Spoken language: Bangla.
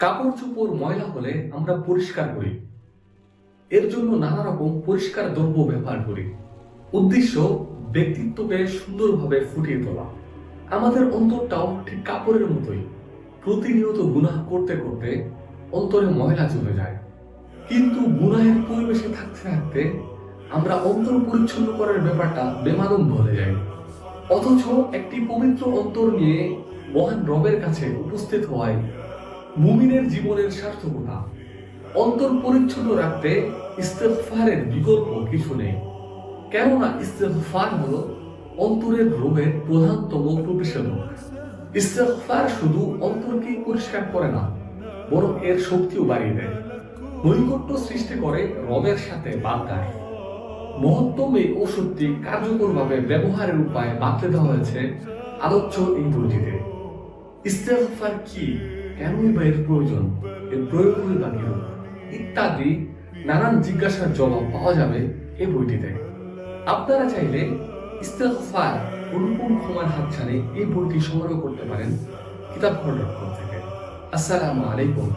কাপড় চোপড় ময়লা হলে আমরা পরিষ্কার করি। এর জন্য নানা রকম পরিষ্কার দ্রব্য ব্যবহার করি। উদ্দেশ্য, ব্যক্তিত্বকে সুন্দরভাবে ফুটিয়ে তোলা। আমাদের অন্তরটাও ঠিক কাপড়ের মতোই। প্রতিনিয়ত গুনাহ করতে করতে অন্তরে ময়লা চলে যায়। কিন্তু গুনাহের পরিবেশে থাকতে থাকতে আমরা অন্তর পরিচ্ছন্ন করার ব্যাপারটা বেমালুম ভুলে যাই অথচ একটি পবিত্র অন্তর নিয়ে মহান রবের কাছে উপস্থিত হওয়ায় মুমিনের জীবনের সার্থকতা অন্তর পরিচ্ছন্ন রাখতে ইস্তেফারের বিকল্প কিছু নেই। কেননা ইস্তেফার হলো অন্তরের রোগের প্রধানতম প্রতিষেধক। ইস্তেফার শুধু অন্তরকেই পরিষ্কার করে না, বরং এর শক্তিও বাড়িয়ে দেয়। নৈকট্য সৃষ্টি করে রবের সাথে বার্তায় মহত্তম এই ওষুধটি কার্যকরভাবে ব্যবহারের উপায় বাতলে দেওয়া হয়েছে আলোচ্য এই বইটিতে ইস্তেগফার কি? কেনই বা এর প্রয়োজন? এর প্রয়োগগুলি বা কেন ইত্যাদি নানান জিজ্ঞাসার জবাব পাওয়া যাবে এই বইটিতে। আপনারা চাইলে ইস্তেফার অনুপম ক্ষমার ছাড়ে এই বইটি সংগ্রহ করতে পারেন কিতাব থেকে। আসসালামু আলাইকুম।